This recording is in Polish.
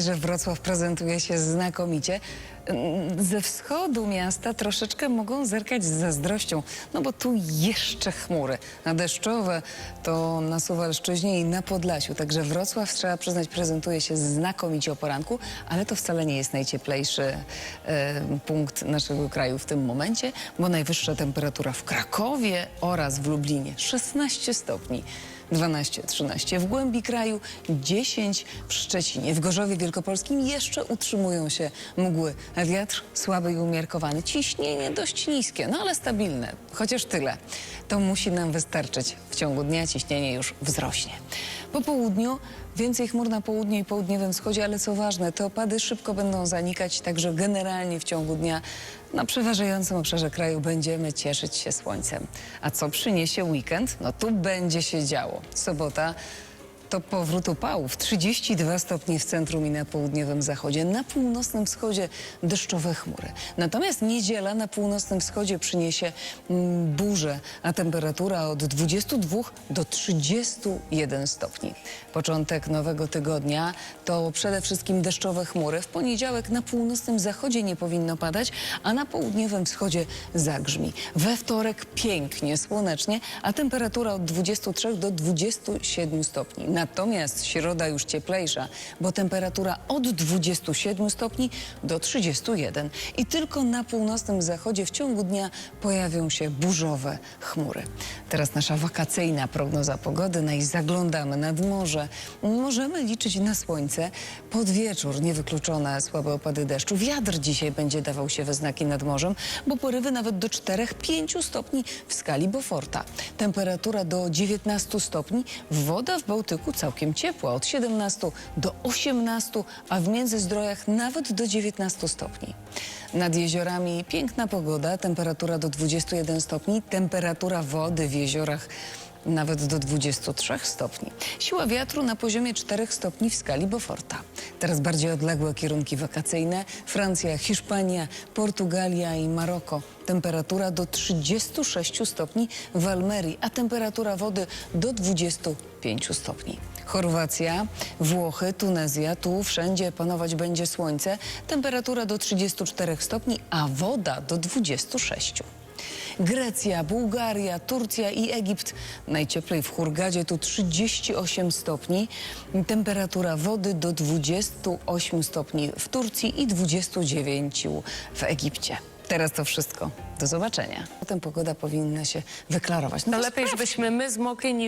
że Wrocław prezentuje się znakomicie. Ze wschodu miasta troszeczkę mogą zerkać z zazdrością, no bo tu jeszcze chmury. A deszczowe to na Suwalszczyźnie i na Podlasiu. Także Wrocław, trzeba przyznać, prezentuje się znakomicie o poranku, ale to wcale nie jest najcieplejszy e, punkt naszego kraju w tym momencie, bo najwyższa temperatura w Krakowie oraz w Lublinie 16 stopni. 12-13 w głębi kraju, 10 w Szczecinie. W Gorzowie Wielkopolskim jeszcze utrzymują się mgły, wiatr słaby i umiarkowany. Ciśnienie dość niskie, no ale stabilne, chociaż tyle. To musi nam wystarczyć. W ciągu dnia ciśnienie już wzrośnie. Po południu więcej chmur na południu i południowym wschodzie, ale co ważne, te opady szybko będą zanikać, także generalnie w ciągu dnia na przeważającym obszarze kraju będziemy cieszyć się słońcem. A co przyniesie weekend? No tu będzie się działo. Sobota to powrót upałów. 32 stopnie w centrum i na południowym zachodzie. Na północnym wschodzie deszczowe chmury. Natomiast niedziela na północnym wschodzie przyniesie mm, burzę, a temperatura od 22 do 31 stopni. Początek nowego tygodnia to przede wszystkim deszczowe chmury. W poniedziałek na północnym zachodzie nie powinno padać, a na południowym wschodzie zagrzmi. We wtorek pięknie, słonecznie, a temperatura od 23 do 27 stopni. Natomiast środa już cieplejsza, bo temperatura od 27 stopni do 31. I tylko na północnym zachodzie w ciągu dnia pojawią się burzowe chmury. Teraz nasza wakacyjna prognoza pogody. No i zaglądamy nad morze. Możemy liczyć na słońce. Pod wieczór niewykluczone słabe opady deszczu. Wiatr dzisiaj będzie dawał się we znaki nad morzem, bo porywy nawet do 4-5 stopni w skali Beauforta. Temperatura do 19 stopni. Woda w Bałtyku całkiem ciepła, od 17 do 18, a w Międzyzdrojach nawet do 19 stopni. Nad jeziorami piękna pogoda, temperatura do 21 stopni, temperatura wody w jeziorach nawet do 23 stopni. Siła wiatru na poziomie 4 stopni w skali Beauforta. Teraz bardziej odległe kierunki wakacyjne. Francja, Hiszpania, Portugalia i Maroko. Temperatura do 36 stopni w Almerii, a temperatura wody do 25 stopni. Chorwacja, Włochy, Tunezja, tu wszędzie panować będzie słońce. Temperatura do 34 stopni, a woda do 26. Grecja, Bułgaria, Turcja i Egipt. Najcieplej w Hurgadzie tu 38 stopni. Temperatura wody do 28 stopni w Turcji i 29 w Egipcie. Teraz to wszystko. Do zobaczenia. Potem pogoda powinna się wyklarować. No To lepiej, żebyśmy my zmokli niż